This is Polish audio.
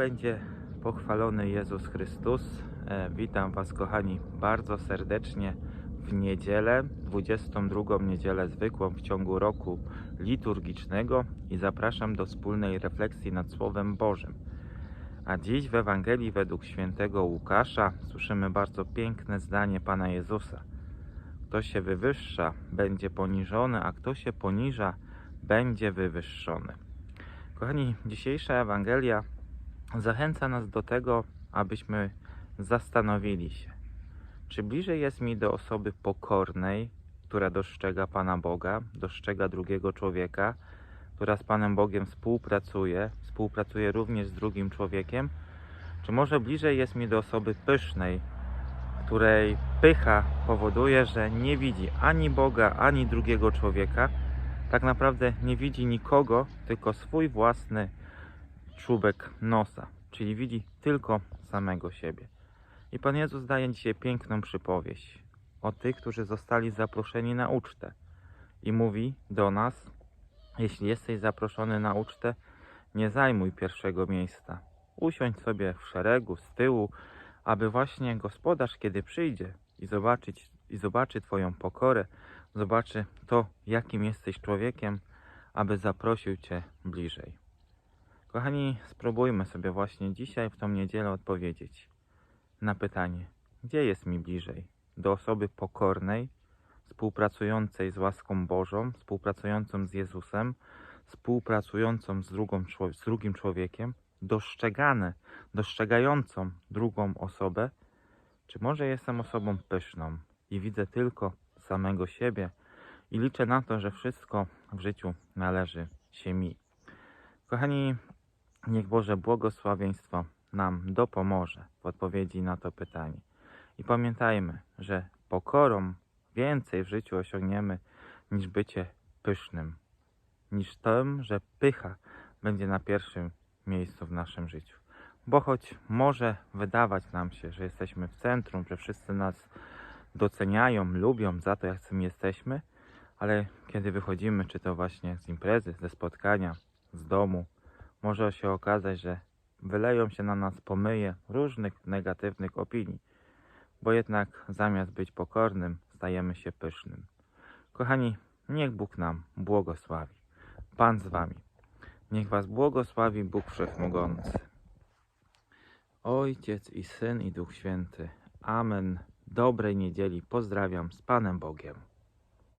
będzie pochwalony Jezus Chrystus. E, witam Was, kochani, bardzo serdecznie w niedzielę, 22 niedzielę zwykłą w ciągu roku liturgicznego i zapraszam do wspólnej refleksji nad Słowem Bożym. A dziś w Ewangelii według świętego Łukasza słyszymy bardzo piękne zdanie Pana Jezusa. Kto się wywyższa, będzie poniżony, a kto się poniża, będzie wywyższony. Kochani, dzisiejsza Ewangelia zachęca nas do tego, abyśmy zastanowili się, czy bliżej jest mi do osoby pokornej, która dostrzega Pana Boga, dostrzega drugiego człowieka, która z Panem Bogiem współpracuje, współpracuje również z drugim człowiekiem, czy może bliżej jest mi do osoby pysznej, której pycha powoduje, że nie widzi ani Boga, ani drugiego człowieka, tak naprawdę nie widzi nikogo, tylko swój własny czubek nosa, czyli widzi tylko samego siebie. I Pan Jezus daje dzisiaj piękną przypowieść o tych, którzy zostali zaproszeni na ucztę. I mówi do nas, jeśli jesteś zaproszony na ucztę, nie zajmuj pierwszego miejsca. Usiądź sobie w szeregu, z tyłu, aby właśnie gospodarz, kiedy przyjdzie i, zobaczyć, i zobaczy Twoją pokorę, zobaczy to, jakim jesteś człowiekiem, aby zaprosił Cię bliżej. Kochani, spróbujmy sobie właśnie dzisiaj, w tą niedzielę, odpowiedzieć na pytanie, gdzie jest mi bliżej? Do osoby pokornej, współpracującej z łaską Bożą, współpracującą z Jezusem, współpracującą z, drugą, z drugim człowiekiem, dostrzegane, dostrzegającą drugą osobę, czy może jestem osobą pyszną i widzę tylko samego siebie i liczę na to, że wszystko w życiu należy się mi. Kochani, niech Boże błogosławieństwo nam dopomoże w odpowiedzi na to pytanie. I pamiętajmy, że pokorą więcej w życiu osiągniemy niż bycie pysznym, niż tym, że pycha będzie na pierwszym miejscu w naszym życiu. Bo choć może wydawać nam się, że jesteśmy w centrum, że wszyscy nas doceniają, lubią za to, jakim jesteśmy, ale kiedy wychodzimy, czy to właśnie z imprezy, ze spotkania, z domu, może się okazać, że wyleją się na nas pomyje różnych negatywnych opinii, bo jednak zamiast być pokornym, stajemy się pysznym. Kochani, niech Bóg nam błogosławi. Pan z Wami. Niech Was błogosławi Bóg Wszechmogący. Ojciec i Syn i Duch Święty. Amen. Dobrej niedzieli. Pozdrawiam z Panem Bogiem.